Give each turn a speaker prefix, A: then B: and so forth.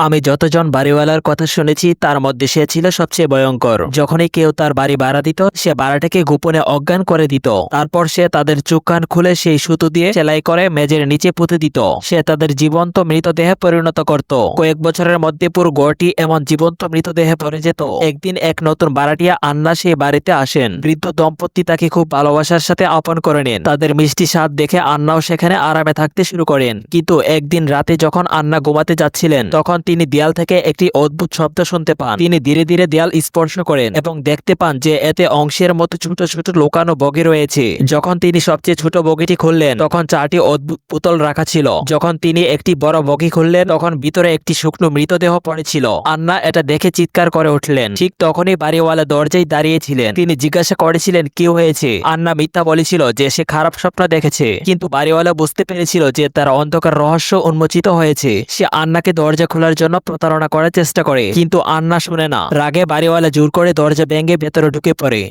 A: আমি যতজন বাড়িওয়ালার কথা শুনেছি, তার মধ্যে সে ছিল সবচেয়ে ভয়ঙ্কর। যখনই কেউ তার বাড়ি ভাড়া দিত, সে ভাড়াটাকে গোপনে অজ্ঞান করে দিত। তারপর সে তাদের চোখ কান খুলে সেই সুতো দিয়ে সেলাই করে মেজের নিচে পুঁতে দিত। সে তাদের জীবন্ত মৃতদেহে পরিণত করত। কয়েক বছরের মধ্যে পুরো গড়টি এমন জীবন্ত মৃতদেহে ভরে যেত। একদিন এক নতুন বাড়াটিয়া আন্না সেই বাড়িতে আসেন। বৃদ্ধ দম্পতি তাকে খুব ভালোবাসার সাথে আপন করে নেন। তাদের মিষ্টি স্বাদ দেখে আন্নাও সেখানে আরামে থাকতে শুরু করেন। কিন্তু একদিন রাতে যখন আন্না ঘুমাতে যাচ্ছিলেন, তখন তিনি দেয়াল থেকে একটি অদ্ভুত শব্দ শুনতে পান। তিনি ধীরে ধীরে দেয়াল স্পর্শ করেন এবং দেখতে পান যে এতে অংশের মতো ছোট ছোট লোকানো বগি রয়েছে। যখন তিনি সবচেয়ে ছোট বগিটি খুললেন, তখন চারটি অদ্ভুত পুতল রাখা ছিল। যখন তিনি একটি বড় বগি খুললেন, তখন ভিতরে একটি শুকনো মৃতদেহ পড়েছিল। আন্না এটা দেখে চিৎকার করে উঠলেন। ঠিক তখনই বাড়িওয়ালা দরজায় দাঁড়িয়েছিলেন। তিনি জিজ্ঞাসা করেছিলেন, কি হয়েছে? আন্না মিথ্যা বলেছিল যে সে খারাপ স্বপ্ন দেখেছে। কিন্তু বাড়িওয়ালা বুঝতে পেরেছিল যে তার অন্ধকার রহস্য উন্মোচিত হয়েছে। সে আন্নাকে দরজা খোলার জন্য প্রতারণা করার চেষ্টা করে। কিন্তু আন্না শুনে না। রাগে বাড়িওয়ালা জোর করে দরজা ভেঙে ভেতরে ঢুকে পড়ে।